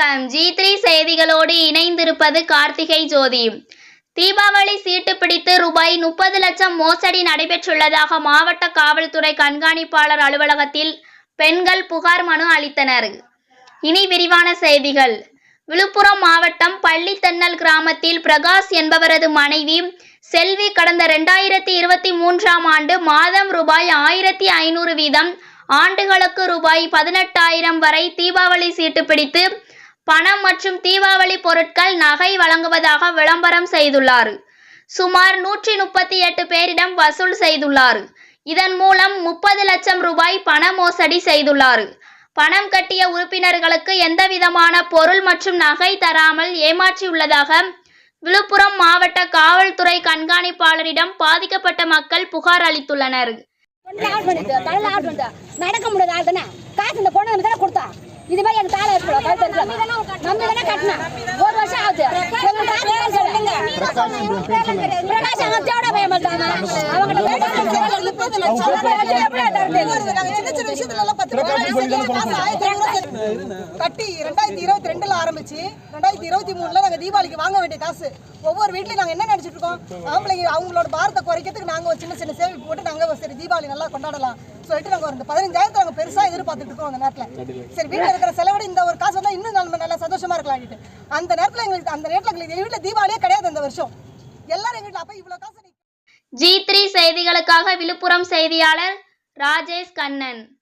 வணக்கம். G three செய்திகளோடு இணைந்திருப்பது கார்த்திகை ஜோதி. தீபாவளி சீட்டு பிடித்து ரூபாய் முப்பது லட்சம் மோசடி நடைபெற்றுள்ளதாக மாவட்ட காவல்துறை கண்காணிப்பாளர் அலுவலகத்தில் பெண்கள் புகார் மனு அளித்தனர். இனி விரிவான செய்திகள். விழுப்புரம் மாவட்டம் பள்ளித்தன்னல் கிராமத்தில் பிரகாஷ் என்பவரது மனைவி செல்வி கடந்த ரெண்டாயிரத்தி இருபத்தி மூன்றாம் ஆண்டு மாதம் ரூபாய் ஆயிரத்தி ஐநூறு வீதம் ஆண்டுகளுக்கு ரூபாய் பதினெட்டாயிரம் வரை தீபாவளி சீட்டு பிடித்து பணம் மற்றும் தீபாவளி பொருட்கள் நகை வழங்குவதாக விளம்பரம் செய்துள்ளார். சுமார் நூற்றி முப்பத்தி எட்டு பேரிடம் வசூல் செய்துள்ளார். இதன் மூலம் முப்பது லட்சம் ரூபாய் பண மோசடி செய்துள்ளார். பணம் கட்டிய உறுப்பினர்களுக்கு எந்தவிதமான பொருள் மற்றும் நகை தராமல் ஏமாற்றியுள்ளதாக விழுப்புரம் மாவட்ட காவல்துறை கண்காணிப்பாளரிடம் பாதிக்கப்பட்ட மக்கள் புகார் அளித்துள்ளனர். நடக்க முடியாது இது மாதிரி எங்க தாலை இருக்கணும் கழுத்து இருக்கலாம் நம்பி தானே கட்டினா ஒரு வருஷம் ஆகுது. பிரகாஷ் அவன் தேட போய மாட்டாங்க கட்டி ரெண்டாயிரத்தி இருபத்தி ரெண்டுல ஆரம்பிச்சு ரெண்டாயிரத்தி இருபத்தி மூணுல நாங்க தீபாவளிக்கு வாங்க வேண்டிய காசு. ஒவ்வொரு வீட்லயும் நாங்க என்ன நினைச்சிட்டு இருக்கோம்? ஆம்பளைங்க அவங்களோட பாரத்தை குறைக்கிறதுக்கு நாங்க ஒரு சின்ன சின்ன சேவை போட்டு நாங்க சரி தீபாவளி நல்லா கொண்டாடலாம் சொல்லிட்டு நாங்க ஒரு பதினஞ்சாயிரத்தை நாங்க பெருசா எதிர்பார்த்துட்டு இருக்கோம் அந்த நேரத்துல. சரி வீட்டுல இருக்கிற செலவோட இந்த ஒரு காசு வந்தா இன்னும் நம்ம நல்லா சந்தோஷமா இருக்கலாம்ட்டு அந்த நேரத்துல எங்களுக்கு அந்த நேரத்துல எங்களுக்கு வீட்டுல தீபாவளியே கிடையாது அந்த வருஷம். எல்லாரும் எங்க வீட்டுல அப்ப இவ்வளவு காசு ஜி த்ரீ செய்திகளுக்காக விழுப்புரம் செய்தியாளர் ராஜேஷ் கண்ணன்.